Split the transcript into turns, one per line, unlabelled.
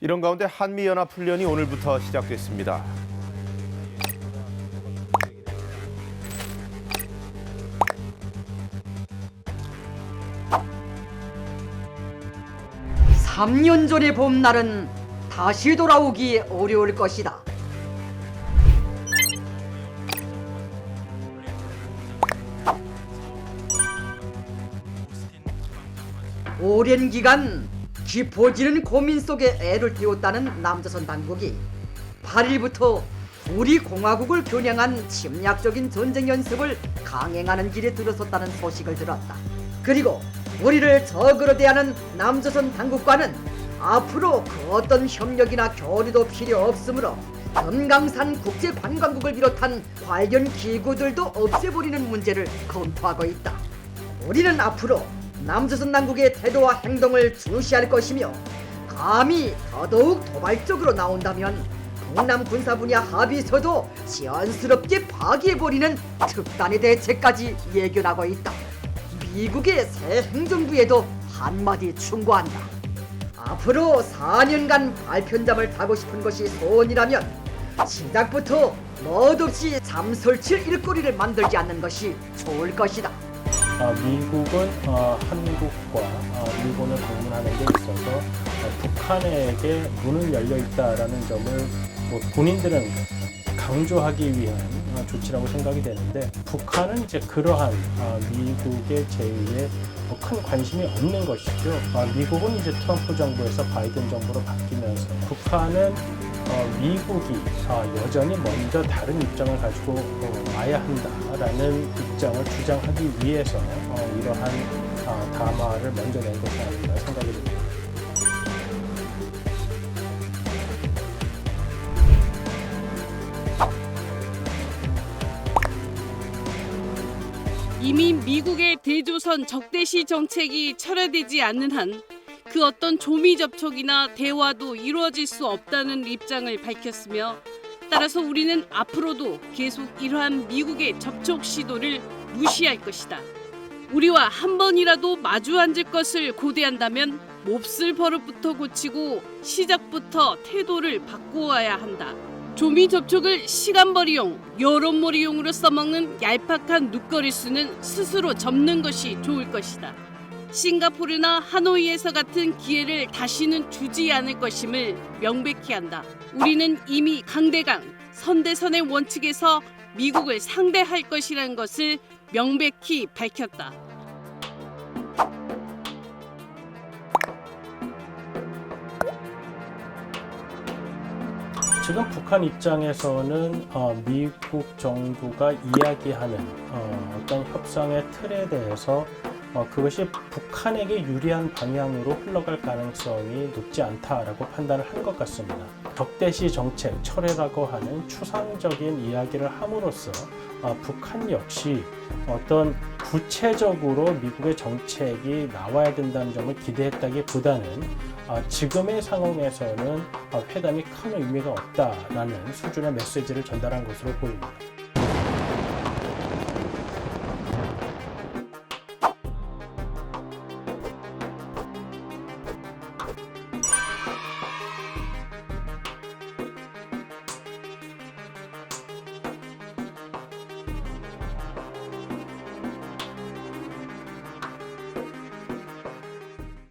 이런 가운데 한미연합훈련이 오늘부터 시작됐습니다.
삼 년 전의 봄날은 다시 돌아오기 어려울 것이다. 오랜 기간 깊어지는 고민 속에 애를 태웠다는 남조선 당국이 8일부터 우리 공화국을 겨냥한 침략적인 전쟁 연습을 강행하는 길에 들어섰다는 소식을 들었다. 그리고 우리를 적으로 대하는 남조선 당국과는 앞으로 그 어떤 협력이나 교류도 필요 없으므로 금강산 국제관광국을 비롯한 관련 기구들도 없애버리는 문제를 검토하고 있다. 우리는 앞으로 남조선 당국의 태도와 행동을 주시할 것이며 감히 더더욱 도발적으로 나온다면 동남 군사 분야 합의서도 지연스럽게 파기해버리는 특단의 대책까지 예견하고 있다. 미국의 새 행정부에도 한마디 충고한다. 앞으로 4년간 발편담을 타고 싶은 것이 소원이라면 시작부터 멋없이 잠설칠 일거리를 만들지 않는 것이 좋을 것이다.
어, 미국은 어, 한국과 어, 일본을 방문하는 데 있어서 어, 북한에게 문을 열려 있다라는 점을 뭐 본인들은 강조하기 위한 어, 조치라고 생각이 되는데 북한은 이제 그러한 어, 미국의 제의에 뭐큰 관심이 없는 것이죠. 어, 미국은 이제 트럼프 정부에서 바이든 정부로 바뀌면서 북한은 어, 미국이 어, 여전히 먼저 다른 입장을 가지고 어, 와야 한다라는 입장을 주장하기 위해서 어, 이러한 어, 담화를 먼저 낸 것이 아닌가 생각이 듭니다.
이미 미국의 대조선 적대시 정책이 철회되지 않는 한 그 어떤 조미 접촉이나 대화도 이루어질 수 없다는 입장을 밝혔으며 따라서 우리는 앞으로도 계속 이러한 미국의 접촉 시도를 무시할 것이다. 우리와 한 번이라도 마주 앉을 것을 고대한다면 몹쓸 버릇부터 고치고 시작부터 태도를 바꾸어야 한다. 조미 접촉을 시간벌이용, 여론몰이용으로 써먹는 얄팍한 눕거리수는 스스로 접는 것이 좋을 것이다. 싱가포르나 하노이에서 같은 기회를 다시는 주지 않을 것임을 명백히 한다. 우리는 이미 강대강, 선대선의 원칙에서 미국을 상대할 것이라는 것을 명백히 밝혔다.
지금 북한 입장에서는 어, 미국 정부가 이야기하는 어, 어떤 협상의 틀에 대해서 어, 그것이 북한에게 유리한 방향으로 흘러갈 가능성이 높지 않다라고 판단을 한 것 같습니다. 적대시 정책 철회라고 하는 추상적인 이야기를 함으로써 어, 북한 역시 어떤 구체적으로 미국의 정책이 나와야 된다는 점을 기대했다기보다는 어, 지금의 상황에서는 어, 회담이 큰 의미가 없다라는 수준의 메시지를 전달한 것으로 보입니다.